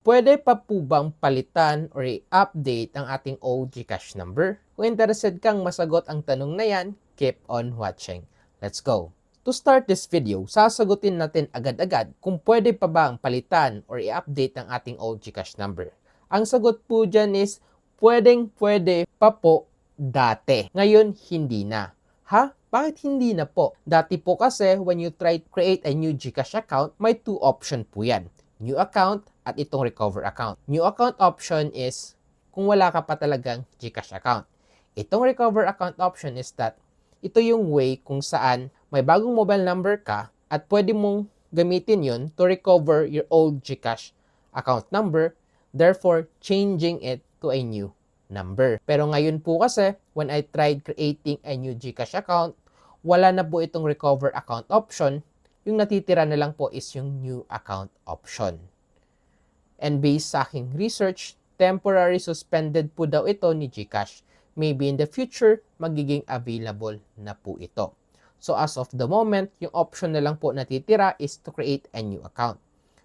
Pwede pa po bang palitan or i-update ang ating old Gcash number? Kung interested kang masagot ang tanong na yan, keep on watching. Let's go! To start this video, sasagutin natin agad-agad kung pwede pa ba ang palitan or i-update ang ating old Gcash number. Ang sagot po dyan is, pwedeng pwede pa po dati. Ngayon, hindi na. Ha? Bakit hindi na po? Dati po kasi, when you try to create a new Gcash account, may two option po yan. New account at itong recover account. New account option is kung wala ka pa talagang Gcash account. Itong recover account option is that ito yung way kung saan may bagong mobile number ka at pwede mong gamitin yun to recover your old Gcash account number, therefore changing it to a new number. Pero ngayon po kasi, when I tried creating a new Gcash account, wala na po itong recover account option. Yung natitira na lang po is yung new account option. And based sa aking research, temporary suspended po daw ito ni Gcash. Maybe in the future, magiging available na po ito. So as of the moment, yung option na lang po natitira is to create a new account.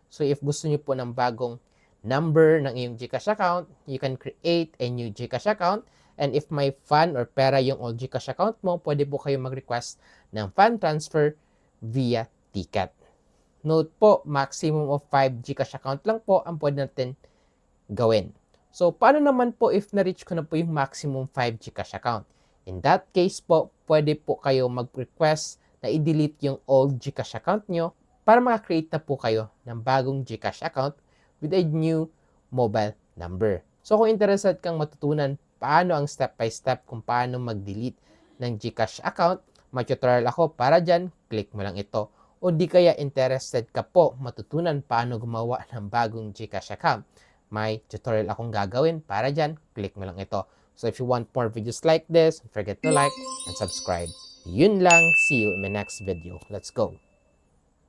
So if gusto niyo po ng bagong number ng iyong Gcash account, you can create a new Gcash account. And if may fund or pera yung old Gcash account mo, pwede po kayo mag-request ng fund transfer via ticket. Note po, maximum of 5 Gcash account lang po ang pwede natin gawin. So, paano naman po if na-reach ko na po yung maximum 5 Gcash account? In that case po, pwede po kayo mag-request na i-delete yung old Gcash account nyo para makakreate na po kayo ng bagong Gcash account with a new mobile number. So, kung interested kang matutunan paano ang step-by-step kung paano mag-delete ng Gcash account, may tutorial ako para dyan, click mo lang ito. O di kaya interested ka po matutunan paano gumawa ng bagong Gcash account, may tutorial akong gagawin para dyan, click mo lang ito. So if you want more videos like this, don't forget to like and subscribe. Yun lang, see you in my next video. Let's go!